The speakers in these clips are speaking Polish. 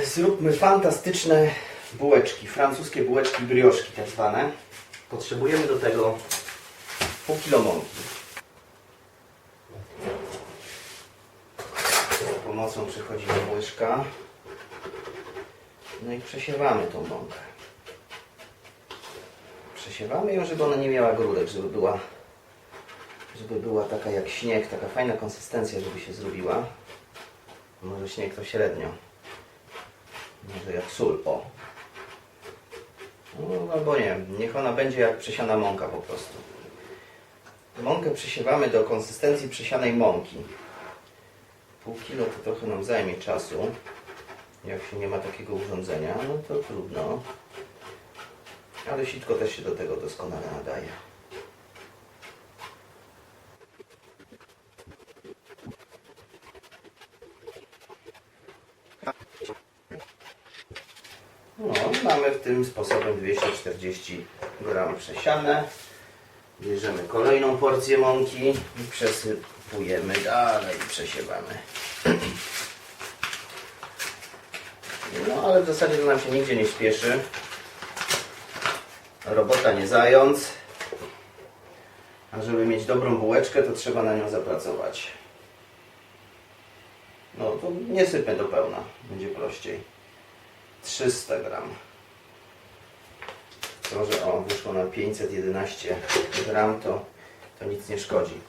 Zróbmy fantastyczne bułeczki, francuskie bułeczki brioszki tak zwane. Potrzebujemy do tego pół kilo mąki. Z pomocą przychodzi nam łyżka. No i przesiewamy tą mąkę. Przesiewamy ją, żeby ona nie miała grudek, żeby była, żeby była taka jak śnieg, taka fajna konsystencja, żeby się zrobiła. Może śnieg to średnio. Może jak sól, o. No, albo nie, niech ona będzie jak przesiana mąka po prostu. Mąkę przesiewamy do konsystencji przesianej mąki. Pół kilo to trochę nam zajmie czasu. Jak się nie ma takiego urządzenia, no to trudno. Ale sitko też się do tego doskonale nadaje. No, mamy w tym sposobem 240 gram przesiane. Bierzemy kolejną porcję mąki i przesypujemy dalej, przesiewamy. No, ale w zasadzie to nam się nigdzie nie śpieszy. Robota nie zając. A żeby mieć dobrą bułeczkę, to trzeba na nią zapracować. No to nie sypmy do pełna, będzie prościej. 300 gram. To, że o, wyszło na 511 gram, to, to nic nie szkodzi.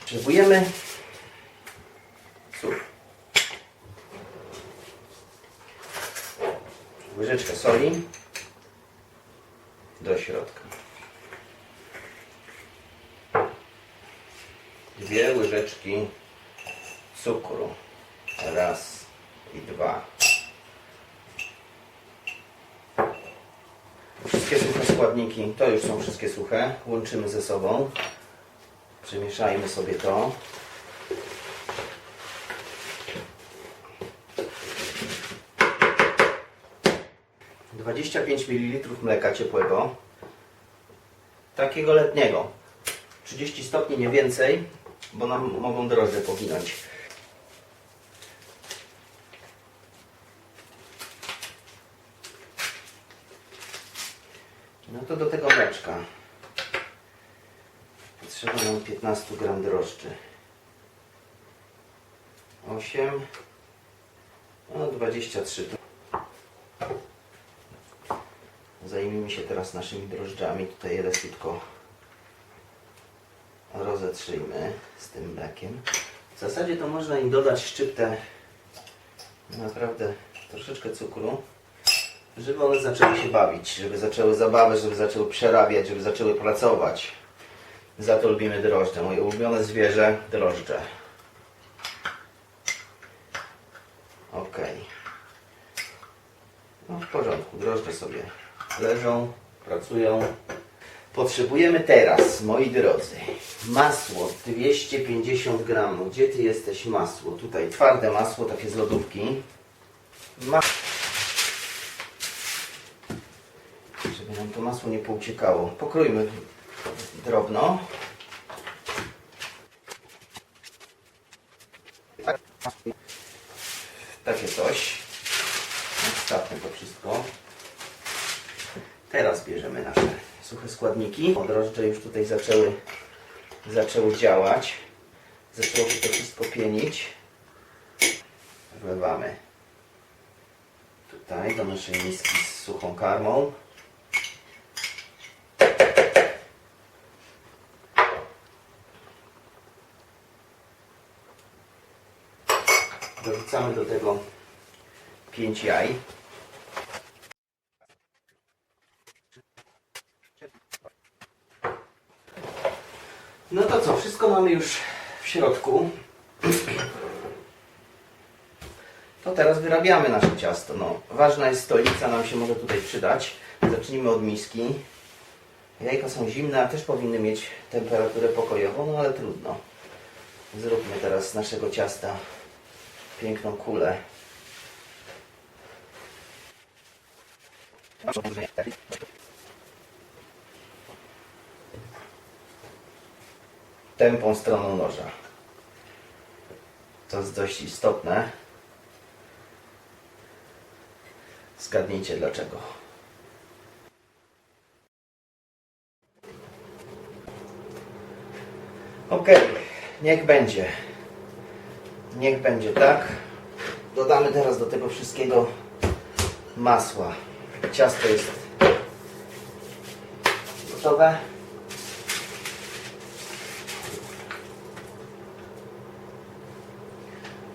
Potrzebujemy sól. Łyżeczkę soli do środka. Dwie łyżeczki cukru. Raz i dwa. Wszystkie suche składniki, to już są wszystkie suche, łączymy ze sobą. Przemieszajmy sobie to. Dwadzieścia pięć ml mleka ciepłego. Takiego letniego. 30 stopni, nie więcej, bo nam mogą drożdże poginąć. No to do tego mleczka potrzeba nam 15 gram drożdży. 8 no 23 to Zajmijmy się teraz naszymi drożdżami. Tutaj je leciutko rozetrzyjmy z tym mlekiem. W zasadzie to można im dodać szczyptę naprawdę troszeczkę cukru żeby one zaczęły się bawić, żeby zaczęły zabawę, żeby zaczęły przerabiać, żeby zaczęły pracować. Za to lubimy drożdże. Moje ulubione zwierzę drożdże. Ok. No w porządku, drożdże sobie leżą, pracują. Potrzebujemy teraz, moi drodzy, masło 250 gramów. Gdzie ty jesteś masło? Tutaj twarde masło, takie z lodówki. Ma żeby to masło nie pouciekało. Pokrójmy drobno. Takie coś. Odstawmy to wszystko. Teraz bierzemy nasze suche składniki. Drożdże już tutaj zaczęły, zaczęły działać. Zaczęło się to wszystko pienić. Wlewamy tutaj do naszej miski z suchą karmą. Dorzucamy do tego 5 jaj. No to co, wszystko mamy już w środku. To teraz wyrabiamy nasze ciasto. No, ważna jest stolica, nam się może tutaj przydać. Zacznijmy od miski. Jajka są zimne, a też powinny mieć temperaturę pokojową, no ale trudno. Zróbmy teraz naszego ciasta piękną kulę. Tępą stroną noża. To jest dość istotne. Zgadnijcie dlaczego. Ok, niech będzie. Niech będzie tak. Dodamy teraz do tego wszystkiego masła. Ciasto jest gotowe.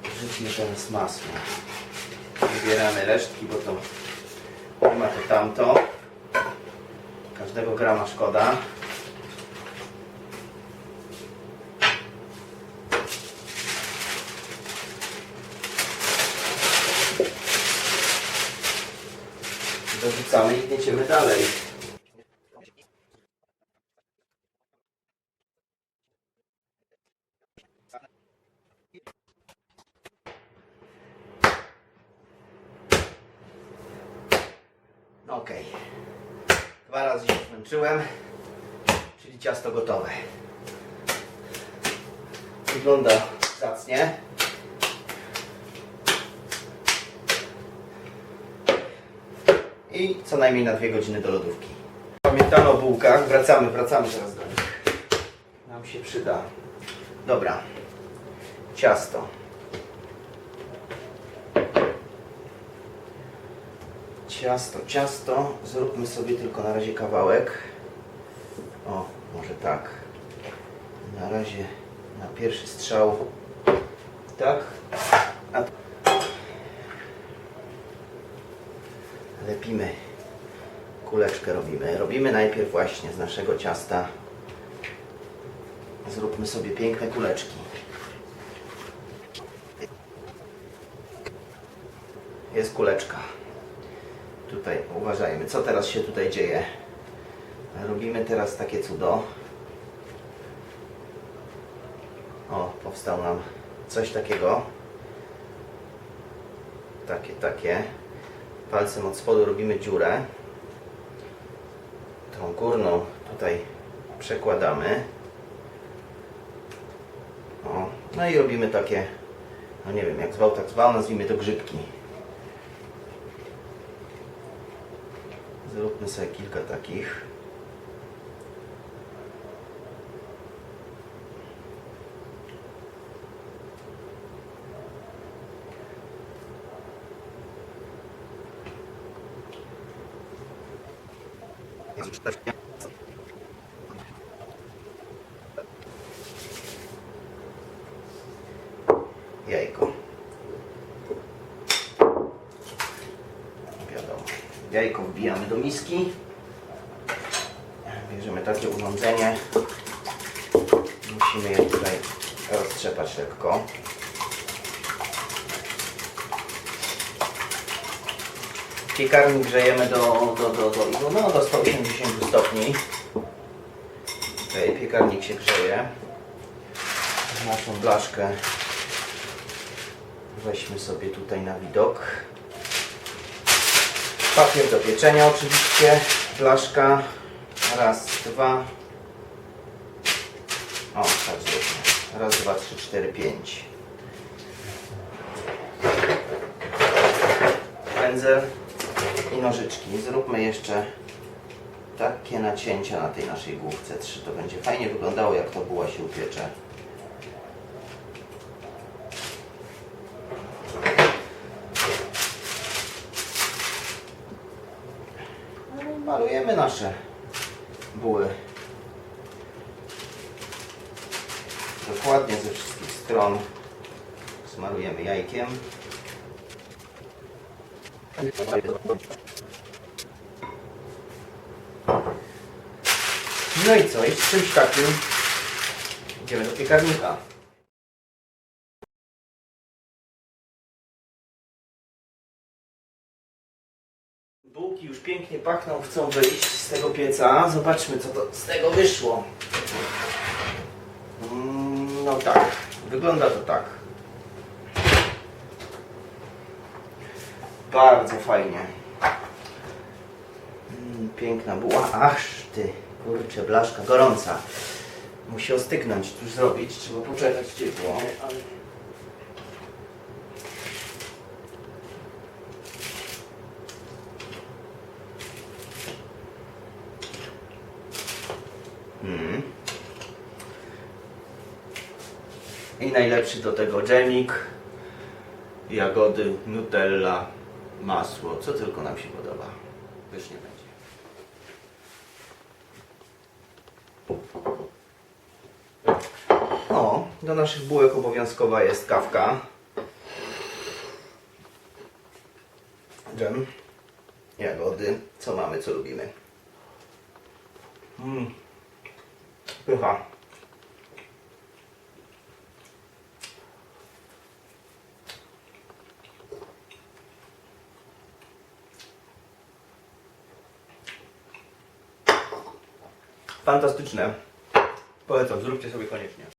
Wrzućmy teraz masło. Wybieramy resztki, bo to nie ma to tamto. Każdego grama szkoda. Dorzucamy i jedziemy dalej. Ok. Dwa razy się zmęczyłem, czyli ciasto gotowe. Wygląda zacnie. I co najmniej na dwie godziny do lodówki. Pamiętamy o bułkach, wracamy, wracamy teraz do nich. Nam się przyda. Dobra. Ciasto. Ciasto, ciasto. Zróbmy sobie tylko na razie kawałek. O, może tak. Na razie na pierwszy strzał. Tak. A lepimy. Kuleczkę robimy. Robimy najpierw właśnie z naszego ciasta. Zróbmy sobie piękne kuleczki. Jest kuleczka. Tutaj uważajmy, co teraz się tutaj dzieje. Robimy teraz takie cudo. O, powstał nam coś takiego. Takie, takie. Palcem od spodu robimy dziurę. Tą górną tutaj przekładamy. O, no i robimy takie, no nie wiem jak zwał, tak zwał, nazwijmy to grzybki. Zróbmy sobie kilka takich. Jajko. Wiadomo. Jajko wbijamy do miski. Bierzemy takie urządzenie. Musimy je tutaj roztrzepać lekko. Piekarnik grzejemy do, do, do, do, no, do 180 stopni. Okay, piekarnik się grzeje. Naszą blaszkę weźmy sobie tutaj na widok. Papier do pieczenia oczywiście, blaszka, raz, dwa, o tak zróbmy, raz, dwa, trzy, cztery, pięć. Pędzel i nożyczki. Zróbmy jeszcze takie nacięcia na tej naszej główce. Trzy to będzie fajnie wyglądało jak to buła się upiecze. No malujemy nasze buły. Dokładnie ze wszystkich stron smarujemy jajkiem. No i co? I z czymś takim idziemy do piekarnika. Bułki już pięknie pachną, chcą wyjść z tego pieca. Zobaczmy, co to z tego wyszło. Mm, No tak, wygląda to tak. Bardzo fajnie. Mm, piękna buła. Ach ty, kurczę, blaszka gorąca. Musi ostygnąć, cóż zrobić. Trzeba poczekać ciepło. Mm. I najlepszy do tego dżemik, jagody, nutella, masło, co tylko nam się podoba. Pysznie będzie. O, do naszych bułek obowiązkowa jest kawka. Dżem, jagody, co mamy, co lubimy. Mm. Pycha. Fantastyczne. Polecam, zróbcie sobie koniecznie.